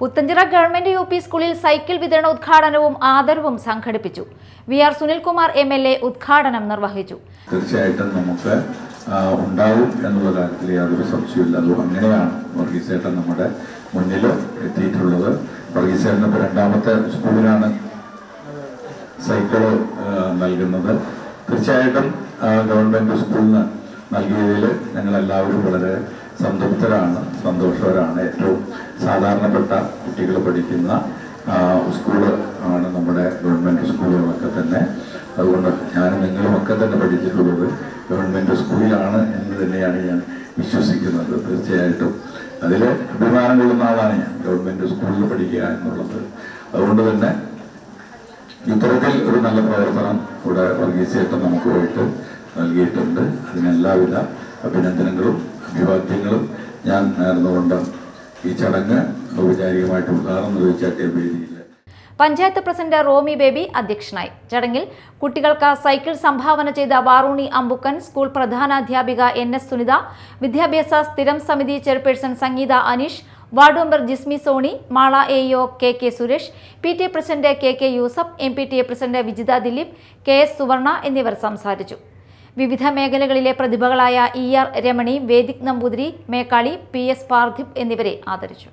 Puthenchira government U P സ്കൂളിൽ cycle വിതരണ ഉദ്ഘാടനവും ആദരവും സംഘടിപ്പിച്ചു. V R Sunilkumar M L A ഉദ്ഘാടനം നിർവഹിച്ചു. തീർച്ചയായിട്ടും നമുക്ക് ഉണ്ടാവും എന്നുള്ള കാര്യത്തിൽ യാതൊരു സംശയമില്ല അത് അങ്ങനെയാണ് വർഗീസേട്ടൻ നമ്മുടെ മുന്നിൽ എത്തിയിട്ടുള്ളത്. വർഗീസേട്ടൻ ഇപ്പോൾ രണ്ടാമത്തെ സ്കൂളിലാണ് സൈക്കിൾ നൽകുന്നത്. തീർച്ചയായിട്ടും ഗവൺമെന്റ് സ്കൂളിന് നൽകിയതിൽ ഞങ്ങളെല്ലാവരും വളരെ സംതൃപ്തരാണ് സന്തോഷവരാണ് ഏറ്റവും സാധാരണപ്പെട്ട കുട്ടികൾ പഠിക്കുന്ന സ്കൂൾ ആണ് നമ്മുടെ ഗവൺമെന്റ് സ്കൂളുകളൊക്കെ തന്നെ. അതുകൊണ്ട് ഞാനും നിങ്ങളും ഒക്കെ തന്നെ പഠിച്ചിട്ടുള്ളത് ഗവൺമെന്റ് സ്കൂളിലാണ് എന്ന് തന്നെയാണ് ഞാൻ വിശ്വസിക്കുന്നത് തീർച്ചയായിട്ടും. അതിൽ അഭിമാനം കൊള്ളുന്ന ആളാണ് ഞാൻ ഗവൺമെന്റ് സ്കൂളിൽ പഠിക്കുക എന്നുള്ളത്. അതുകൊണ്ട് തന്നെ ഇത്തരത്തിൽ ഒരു നല്ല പ്രവർത്തനം ഇവിടെ വർഗീസിയേട്ടൻ നമുക്ക് പോയിട്ട് നൽകിയിട്ടുണ്ട്. അതിനെല്ലാവിധ അഭിനന്ദനങ്ങളും അഭിവാദ്യങ്ങളും ഞാൻ നേർന്നുകൊണ്ട് ഈ ചടങ്ങ് ഔപചാരികമായിട്ട് ഉദ്ഘാടനം നിർവഹിച്ചാട്ടിയ പഞ്ചായത്ത് പ്രസിഡന്റ് റോമി ബേബി അധ്യക്ഷനായി. ചടങ്ങിൽ കുട്ടികൾക്ക് സൈക്കിൾ സംഭാവന ചെയ്ത വാറൂണി അമ്പുക്കൻ സ്കൂൾ പ്രധാനാധ്യാപിക എൻ എസ് സുനിത വിദ്യാഭ്യാസ സ്ഥിരം സമിതി chairperson Sangeetha Aneesh ward member Jismi Sony Mala A O K K Suresh P T A president K K Yusuf M P T A president Vijitha Dileep K S Suvarna എന്നിവർ സംസാരിച്ചു. വിവിധ മേഖലകളിലെ പ്രതിഭകളായ E R Ramani Vedik Namboothiri Mekkali P S Parthib എന്നിവരെ ആദരിച്ചു.